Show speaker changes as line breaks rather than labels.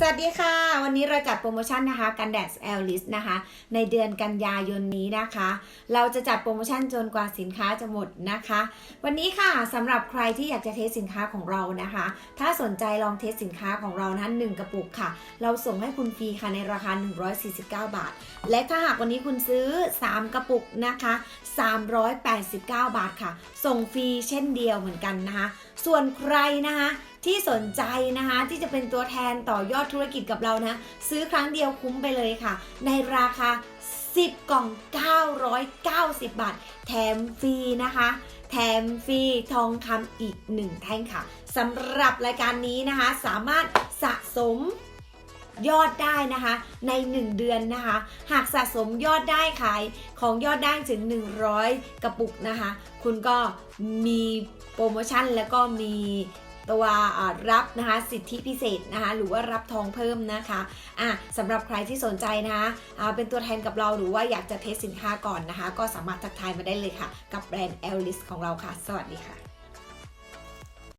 สวัสดีค่ะ วันนี้เราจัดโปรโมชั่นนะคะกันแดดแอลลิสนะคะ ในเดือนกันยายนนี้นะคะ เราจะจัดโปรโมชั่นจนกว่าสินค้าจะหมดนะคะ วันนี้ค่ะสำหรับใครที่อยากจะเทสสินค้าของเรานะคะ ถ้าสนใจลองเทสสินค้าของเรานะหนึ่งกระปุกค่ะ เราส่งให้คุณฟรีค่ะในราคา 149 บาท และถ้าหากวันนี้คุณซื้อ 3 กระปุกนะคะ 389 บาทค่ะ ส่งฟรีเช่นเดียวเหมือนกันนะคะ ส่วนใครนะคะที่สนใจนะคะ ที่จะเป็นตัวแทนต่อยอดธุรกิจกับเรานะ ซื้อครั้งเดียวคุ้มไปเลยค่ะ ในราคา 10 กล่อง 990 บาท แถมฟรีนะคะ แถมฟรีทองคำอีก 1 แท่งค่ะสำหรับรายการนี้นะคะ สามารถสะสมยอดได้นะคะใน 1 เดือนนะคะ หากสะสมยอดได้ขายของยอดได้ถึง 100 กระปุกนะคะ คุณก็มีโปรโมชั่นแล้วก็มี ตัวรับนะคะสิทธิพิเศษนะคะหรือว่ารับทองเพิ่มนะคะอะสำหรับใครที่สนใจนะคะเป็นตัวแทนกับเราหรือว่าอยากจะเทสสินค้าก่อนนะคะ ก็สามารถทักทายมาได้เลยค่ะ กับแบรนด์ Elis ของเราค่ะ สวัสดีค่ะ